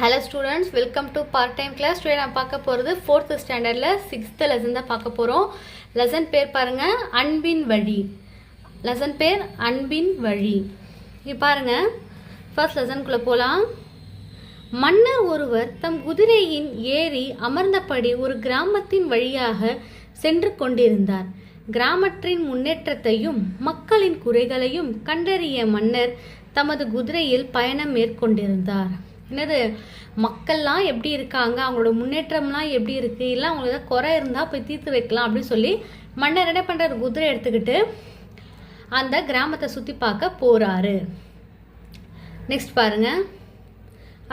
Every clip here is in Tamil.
Hello students welcome to part time class today நான் பார்க்க போகிறது ஃபோர்த்து ஸ்டாண்டர்டில் சிக்ஸ்த்து லெசன் தான் பார்க்க போகிறோம் லெசன் பேர் பாருங்கள் அன்பின் வழி. லெசன் பேர் அன்பின் வழி. இது பாருங்கள் ஃபர்ஸ்ட் லெசனுக்குள்ளே போகலாம் மன்னர் ஒருவர் தம் குதிரையின் ஏறி அமர்ந்தபடி ஒரு கிராமத்தின் வழியாக சென்று கொண்டிருந்தார். கிராமத்தின் முன்னேற்றத்தையும் மக்களின் குறைகளையும் கண்டறிய மன்னர் தமது குதிரையில் பயணம் மேற்கொண்டிருந்தார். என்னது மக்கள்லாம் எப்படி இருக்காங்க அவங்களோட முன்னேற்றம்லாம் எப்படி இருக்கு இல்லை அவங்களுக்கு ஏதாவது குறை இருந்தால் போய் தீர்த்து வைக்கலாம் அப்படின்னு சொல்லி மன்னர் என்ன பண்ணுறாரு குதிரை எடுத்துக்கிட்டு அந்த கிராமத்தை சுற்றி பார்க்க போகிறாரு நெக்ஸ்ட் பாருங்க.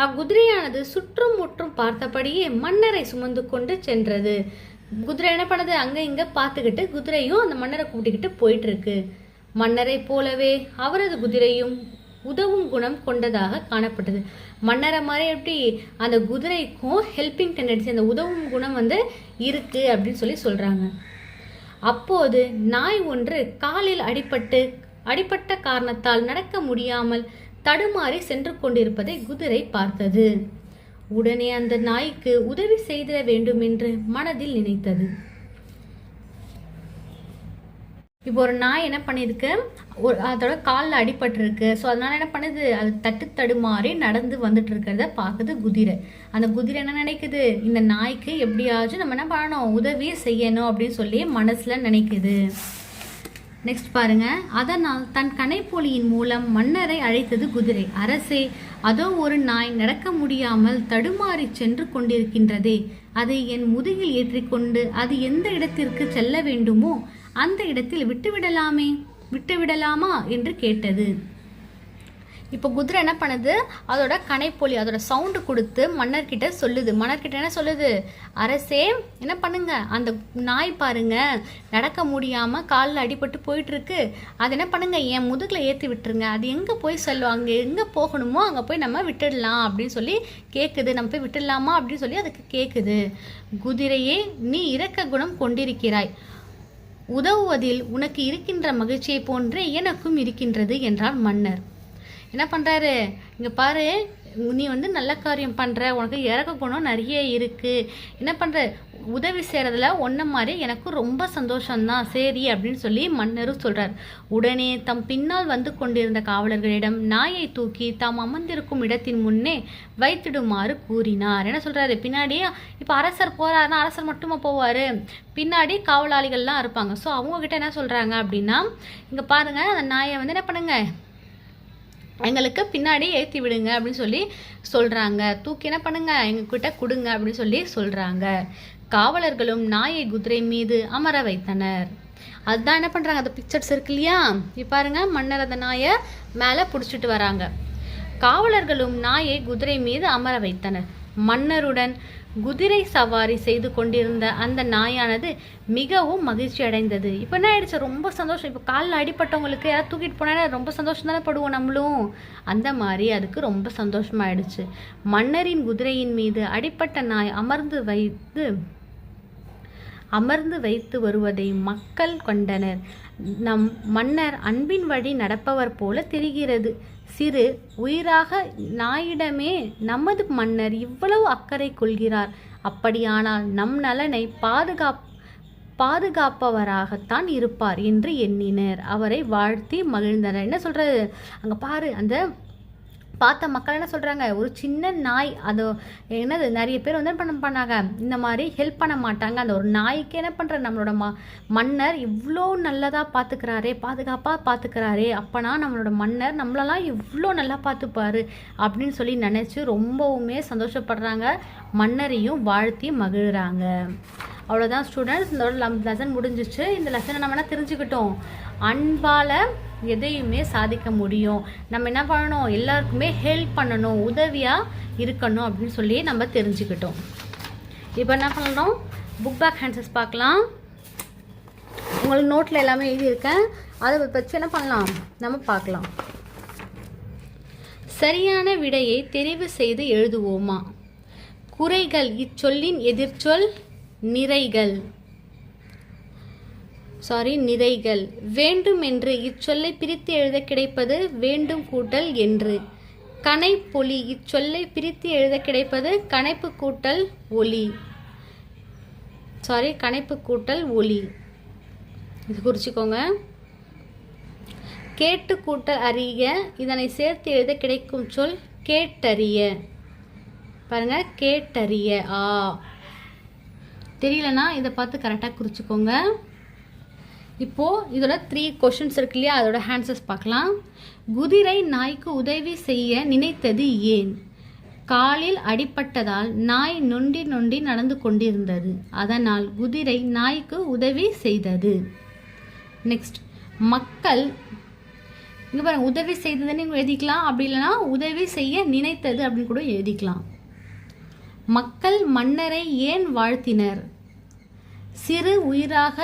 அக்குதிரையானது சுற்றும் முற்றும் பார்த்தபடியே மன்னரை சுமந்து கொண்டு சென்றது. குதிரை என்ன பண்ணுது அங்கே இங்கே பார்த்துக்கிட்டு குதிரையும் அந்த மன்னரை கூட்டிக்கிட்டு போயிட்டு இருக்கு. மன்னரை போலவே அவரது குதிரையும் உதவும் குணம் கொண்டதாக காணப்பட்டது. மன்னரை மாதிரி எப்படி அந்த குதிரைக்கும் ஹெல்பிங் டெண்டன்சி அந்த உதவும் குணம் வந்து இருக்கு அப்படின்னு சொல்லி சொல்றாங்க. அப்போது நாய் ஒன்று காலில் அடிபட்டு அடிப்பட்ட காரணத்தால் நடக்க முடியாமல் தடுமாறி சென்று கொண்டிருப்பதை குதிரை பார்த்தது. உடனே அந்த நாய்க்கு உதவி செய்திட வேண்டும் என்று மனதில் நினைத்தது. இப்போ ஒரு நாய் என்ன பண்ணியிருக்கு ஒரு அதோட காலில் அடிபட்டிருக்கு. ஸோ அதனால என்ன பண்ணுது? அது தட்டு தடுமாறி நடந்து வந்துட்டு இருக்கிறத பார்க்குது குதிரை. அந்த குதிரை என்ன நினைக்குது? இந்த நாய்க்கு எப்படியாச்சும் நம்ம என்ன பண்ணணும்? உதவி செய்யணும் அப்படின்னு சொல்லி மனசில் நினைக்குது. நெக்ஸ்ட் பாருங்க. அதனால் தன் கனைப்பொலியின் மூலம் மன்னரை அழைத்தது குதிரை. அரசே அதோ ஒரு நாய் நடக்க முடியாமல் தடுமாறி சென்று கொண்டிருக்கின்றதே. அதை என் முதுகில் ஏற்றிக்கொண்டு அது எந்த இடத்திற்கு செல்ல வேண்டுமோ அந்த இடத்தில் விட்டுவிடலாமே விட்டுவிடலாமா என்று கேட்டது. இப்போ குதிரை என்ன பண்ணுது? அதோட கனைப்பொலி அதோட சவுண்டு கொடுத்து மன்னர்கிட்ட சொல்லுது. மன்னர்கிட்ட என்ன சொல்லுது? அரசே என்ன பண்ணுங்க? அந்த நாய் பாருங்க நடக்க முடியாம காலில் அடிபட்டு போயிட்டு இருக்கு அது என்ன பண்ணுங்க? என் முதுகில் ஏற்றி விட்டுருங்க. அது எங்கே போய் செல்லும் அங்கே எங்கே போகணுமோ அங்கே போய் நம்ம விட்டுடலாம் அப்படின்னு சொல்லி கேட்குது நம்ம போய் விட்டுடலாமா? அப்படின்னு சொல்லி அதுக்கு கேட்குது குதிரையே நீ இறக்க குணம் கொண்டிருக்கிறாய். உதவுவதில் உனக்கு இருக்கின்ற மகிழ்ச்சியை போன்றே எனக்கும் இருக்கின்றது என்றார் மன்னர். என்ன பண்ணுறாரு இங்கே பாரு நீ வந்து நல்ல காரியம் பண்ணுற உனக்கு இறக்க குணம் நிறைய இருக்குது என்ன பண்ணுற உதவி செய்கிறதுல ஒன்றை மாதிரி எனக்கு ரொம்ப சந்தோஷம்தான். சரி அப்படின்னு சொல்லி மன்னரும் சொல்கிறார் உடனே தம் பின்னால் வந்து கொண்டிருந்த காவலர்களிடம் நாயை தூக்கி தாம் அமர்ந்திருக்கும் இடத்தின் முன்னே வைத்திடுமாறு கூறினார். என்ன சொல்கிறாரு பின்னாடி இப்போ அரசர் போகிறாருன்னா அரசர் மட்டுமா போவார்? பின்னாடி காவலாளிகள்லாம் இருப்பாங்க. ஸோ அவங்கக்கிட்ட என்ன சொல்கிறாங்க அப்படின்னா இங்கே பாருங்கள் அந்த நாயை வந்து என்ன பண்ணுங்க? எங்களுக்கு பின்னாடி ஏற்றி விடுங்க அப்படின்னு சொல்லி சொல்கிறாங்க தூக்கி என்ன பண்ணுங்க? எங்ககிட்ட கொடுங்க அப்படின்னு சொல்லி சொல்கிறாங்க காவலர்களும் நாயை குதிரை மீது அமர வைத்தனர். அதுதான் என்ன பண்ணுறாங்க அந்த பிக்சர்ஸ் இருக்கு இல்லையா? பாருங்க மன்னர் அந்த நாயை மேலே பிடிச்சிட்டு வராங்க. காவலர்களும் நாயை குதிரை மீது அமர வைத்தனர். மன்னருடன் குதிரை சவாரி செய்து கொண்டிருந்த அந்த நாயானது மிகவும் மகிழ்ச்சி அடைந்தது. இப்போ என்ன ஆயிடுச்சு? ரொம்ப சந்தோஷம். இப்போ காலில் அடிப்பட்டவங்களுக்கு யாராவது தூக்கிட்டு போனா ரொம்ப சந்தோஷம் தானே படுவோம் நம்மளும். அந்த மாதிரி அதுக்கு ரொம்ப சந்தோஷமாயிடுச்சு. மன்னரின் குதிரையின் மீது அடிப்பட்ட நாய் அமர்ந்து வைத்து அமர்ந்து வைத்து வருவதை மக்கள் கொண்டனர். நம் மன்னர் அன்பின் வழி நடப்பவர் போல தெரிகிறது. சிறு உயிராக நாயிடமே நமது மன்னர் இவ்வளவு அக்கறை கொள்கிறார். அப்படியானால் நம் நலனை பாதுகாப் பாதுகாப்பவராகத்தான் இருப்பார் என்று எண்ணினர். அவரை வாழ்த்தி மகிழ்ந்தனர். என்ன சொல்கிறது அங்கே பாரு அந்த பார்த்த மக்கள் என்ன சொல்கிறாங்க ஒரு சின்ன நாய் அது என்னது? நிறைய பேர் வந்து என்ன பண்ணாங்க இந்த மாதிரி ஹெல்ப் பண்ண மாட்டாங்க. அந்த ஒரு நாய்க்கு என்ன பண்ணுற நம்மளோட ம மன்னர் இவ்வளோ நல்லதாக பார்த்துக்கிறாரே பாதுகாப்பாக பார்த்துக்கிறாரே அப்போனா நம்மளோட மன்னர் நம்மளெல்லாம் இவ்வளோ நல்லா பார்த்துப்பாரு அப்படின்னு சொல்லி நினச்சி ரொம்பவுமே சந்தோஷப்படுறாங்க. மன்னரையும் வாழ்த்தி மகிழ்கிறாங்க அவ்வளோதான் ஸ்டூடெண்ட்ஸ் இந்த லெசன் முடிஞ்சிச்சு. இந்த லெசனை நம்ம என்ன தெரிஞ்சுக்கிட்டோம்? அன்பால் எதையுமே சாதிக்க முடியும். நம்ம என்ன பண்ணணும்? எல்லாருக்குமே ஹெல்ப் பண்ணணும் உதவியாக இருக்கணும் அப்படின்னு சொல்லி நம்ம தெரிஞ்சுக்கிட்டோம். இப்போ என்ன பண்ணணும்? புக் பேக் ஹேண்ட்ஸஸ் பார்க்கலாம். உங்களுக்கு நோட்டில் எல்லாமே எழுதியிருக்கேன். அதை வச்சு என்ன பண்ணலாம்? நம்ம பார்க்கலாம். சரியான விடையை தெரிவு செய்து எழுதுவோமா? குறைகள் இச்சொல்லின் எதிர்ச்சொல் நிறைகள். சாரி நிறைகள். வேண்டும் என்று இச்சொல்லை பிரித்து எழுத கிடைப்பது வேண்டும் கூட்டல் என்று. கனைப்பொலி இச்சொல்லை பிரித்து எழுத கிடைப்பது கணைப்பு கூட்டல் ஒலி. சாரி கணைப்பு கூட்டல் ஒலி. இது குறிச்சிக்கோங்க. கேட்டு கூட்டல் அறிய இதனை சேர்த்து எழுத கிடைக்கும் சொல் கேட்டறிய. பாருங்க கேட்டறிய ஆ. தெரியலனா இதை பார்த்து கரெக்டாக குறிச்சிக்கோங்க. இப்போது இதோட த்ரீ கொஷின்ஸ் இருக்கு இல்லையா? அதோட ஆன்சர்ஸ் பார்க்கலாம். குதிரை நாய்க்கு உதவி செய்ய நினைத்தது ஏன்? காலில் அடிபட்டதால் நாய் நொண்டி நொண்டி நடந்து கொண்டிருந்தது. அதனால் குதிரை நாய்க்கு உதவி செய்தது. நெக்ஸ்ட் மக்கள் இங்கே பாருங்கள் உதவி செய்ததுன்னு எழுதிக்கலாம். அப்படி இல்லைன்னா உதவி செய்ய நினைத்தது அப்படின்னு கூட எழுதிக்கலாம். மக்கள் மன்னரை ஏன் வாழ்த்தினர்? சிறு உயிராக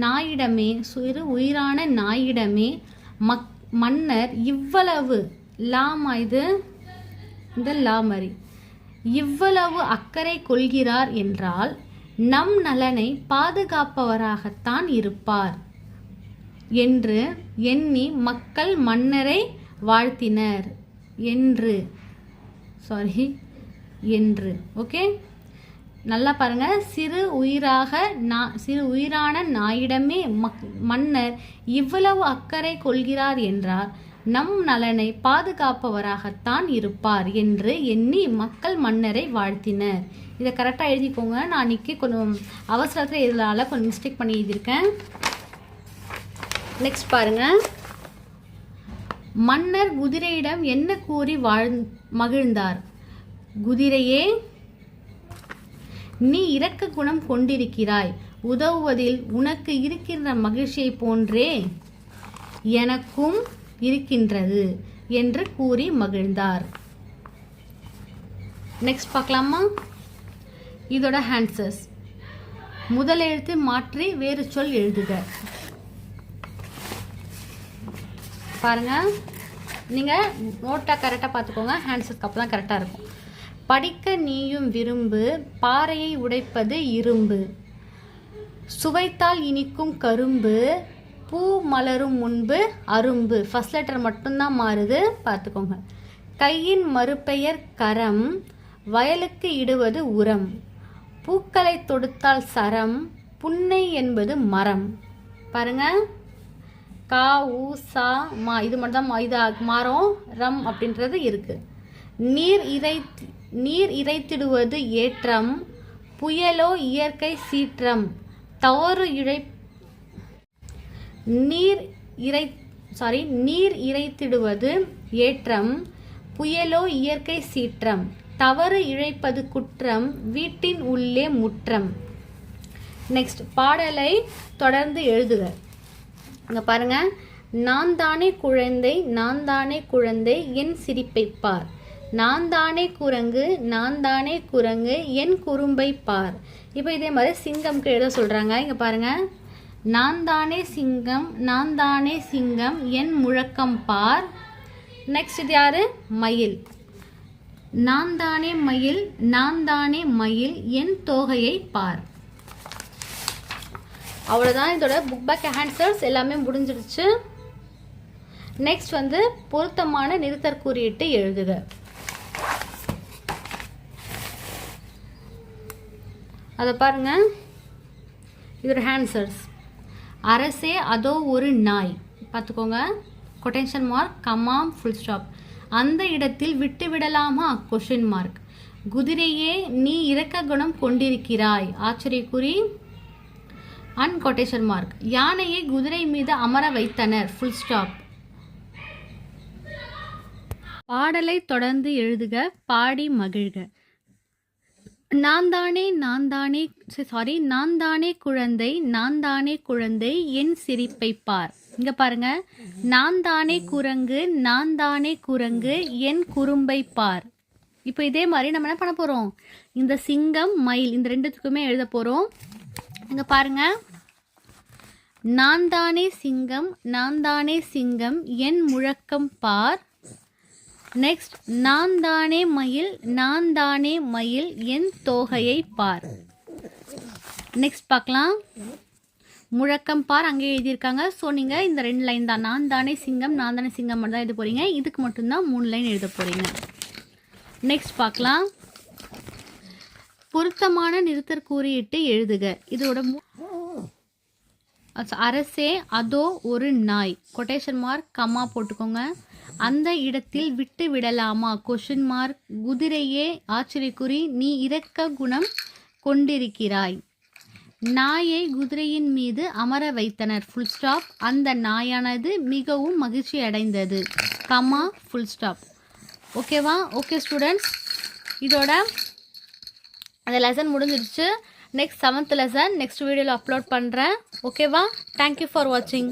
நாயிடமே சிறு உயிரான நாயிடமே மக் மன்னர் இவ்வளவு லாமா இது இந்த லாமரி இவ்வளவு அக்கறை கொள்கிறார் என்றால் நம் நலனை பாதுகாப்பவராகத்தான் இருப்பார் என்று எண்ணி மக்கள் மன்னரை வாழ்த்தினர் என்று சாரி என்று. ஓகே நல்லா பாருங்க. சிறு உயிராக நா சிறு உயிரான நாயிடமே மக் மன்னர் இவ்வளவு அக்கறை கொள்கிறார் என்றார் நம் நலனை பாதுகாப்பவராகத்தான் இருப்பார் என்று எண்ணி மக்கள் மன்னரை வாழ்த்தினர். இதை கரெக்டாக எழுதிக்கோங்க. நான் அன்றைக்கி கொஞ்சம் அவசரத்தில் இதனால கொஞ்சம் மிஸ்டேக் பண்ணி எழுதியிருக்கேன். நெக்ஸ்ட் பாருங்க. மன்னர் குதிரையிடம் என்ன கூறி வாழ் மகிழ்ந்தார்? குதிரையே நீ இரக்க குணம் கொண்டிருக்கிறாய். உதவுவதில் உனக்கு இருக்கின்ற மகிழ்ச்சியை போன்றே எனக்கும் இருக்கின்றது என்று கூறி மகிழ்ந்தார். நெக்ஸ்ட் பார்க்கலாமா? இதோட ஆன்சர்ஸ் முதல் எழுத்து மாற்றி வேறு சொல் எழுதுக. பாருங்க. நீங்கள் நோட்டை கரெக்டாக பார்த்துக்கோங்க. ஆன்சர்ஸ்க்கு அப்போ தான் கரெக்டாக இருக்கும். படிக்க நீயும் விரும்பு பாறையை உடைப்பது இரும்பு. சுவைத்தால் இனிக்கும் கரும்பு பூ மலரும் முன்பு அரும்பு. ஃபர்ஸ்ட் லெட்டர் மட்டும்தான் மாறுது. பார்த்துக்கோங்க. கையின் மறுபெயர் கரம் வயலுக்கு இடுவது உரம். பூக்களை தொடுத்தால் சரம் புன்னை என்பது மரம். பாருங்க. கா ஊ சா மா. இது மட்டும் தான் இது மாறும். ரம் அப்படின்றது இருக்குது நீர் இறை நீர் இறைத்திடுவது ஏற்றம் புயலோ இயற்கை சீற்றம் தவறு இழை நீர் இறை சாரி நீர் இறைத்திடுவது ஏற்றம் புயலோ இயற்கை சீற்றம் தவறு இழைப்பது குற்றம் வீட்டின் உள்ளே முற்றம். நெக்ஸ்ட் பாடலை தொடர்ந்து எழுதுக. இங்கே பாருங்க. நான் தானே குழந்தை நான் தானே குழந்தை என் சிரிப்பை பார். நான் தானே குரங்கு நான் தானே குரங்கு என் குறும்பை பார். இப்போ இதே மாதிரி சிங்கம்க்கு எழுத சொல்கிறாங்க இங்கே பாருங்கள் நான் தானே சிங்கம் நான் தானே சிங்கம் என் முழக்கம் பார். நெக்ஸ்ட் இது யாரு? மயில். நான் தானே மயில் நான் தானே மயில் என் தோகையை பார். அவ்வளோதான் இதோட புக் பேக் ஹேண்ட்ஸர்ஸ் எல்லாமே முடிஞ்சிருச்சு நெக்ஸ்ட் வந்து பொருத்தமான நிறுத்தற் குறியீட்டு எழுதுக. அதை பாருங்கள் இது ஒரு ஹேன்சர்ஸ் அரசே அதோ ஒரு நாய். பார்த்துக்கோங்க கொட்டேஷன் மார்க் கமாம் ஃபுல் ஸ்டாப் அந்த இடத்தில் விட்டு விடலாமா? கொஷின் மார்க் குதிரையே நீ இறக்க குணம் கொண்டிருக்கிறாய். ஆச்சரியக்குறி. அன் கொட்டேஷன் மார்க் யானையை குதிரை மீது அமர வைத்தனர். ஃபுல் ஸ்டாப் பாடலை தொடர்ந்து எழுதுக. பாடி மகிழ்க. நான் தானே நான் தானே சாரி நான் தானே குழந்தை நான் தானே குழந்தை என் சிரிப்பை பார். இங்க பாருங்க. நான் தானே குரங்கு நான் தானே குரங்கு என் குறும்பை பார். இப்போ இதே மாதிரி நம்ம என்ன பண்ண போறோம்? இந்த சிங்கம் மயில் இந்த ரெண்டுத்துக்குமே எழுத போறோம். இங்க பாருங்க. நான் தானே சிங்கம் நான் தானே சிங்கம் என் முழக்கம் பார். நெக்ஸ்ட் நான் தானே மயில் நான் தானே மயில் என் தோகையை பார். நெக்ஸ்ட் பார்க்கலாம். முழக்கம் பார் அங்கே எழுதியிருக்காங்க. ஸோ நீங்கள் இந்த ரெண்டு லைன் தான். நான் தானே சிங்கம் நான் தானே சிங்கம் மட்டும் தான் எழுத போகிறீங்க இதுக்கு மட்டும்தான் மூணு லைன் எழுத போகிறீங்க நெக்ஸ்ட் பார்க்கலாம். பொருத்தமான நிறுத்தற் கூறியிட்டு எழுதுக. இதோட மு- அரசே அதோ ஒரு நாய். கொட்டேஷன் மார்க் கம்மா போட்டுக்கோங்க. அந்த இடத்தில் விட்டு விடலாமா? கொஷின் மார்க் குதிரையே ஆச்சரியக்குறி நீ இரக்க குணம் கொண்டிருக்கிறாய். நாயை குதிரையின் மீது அமர வைத்தனர். ஃபுல் ஸ்டாப் அந்த நாயானது மிகவும் மகிழ்ச்சி அடைந்தது. கமா ஃபுல் ஸ்டாப் ஓகேவா ஓகே ஸ்டூடெண்ட்ஸ் இதோட அந்த லெசன் முடிஞ்சிருச்சு நெக்ஸ்ட் செவன்த் லெசன் நெக்ஸ்ட் வீடியோவில் அப்லோட் பண்ணுறேன் ஓகேவா தேங்க்யூ ஃபார் வாட்சிங்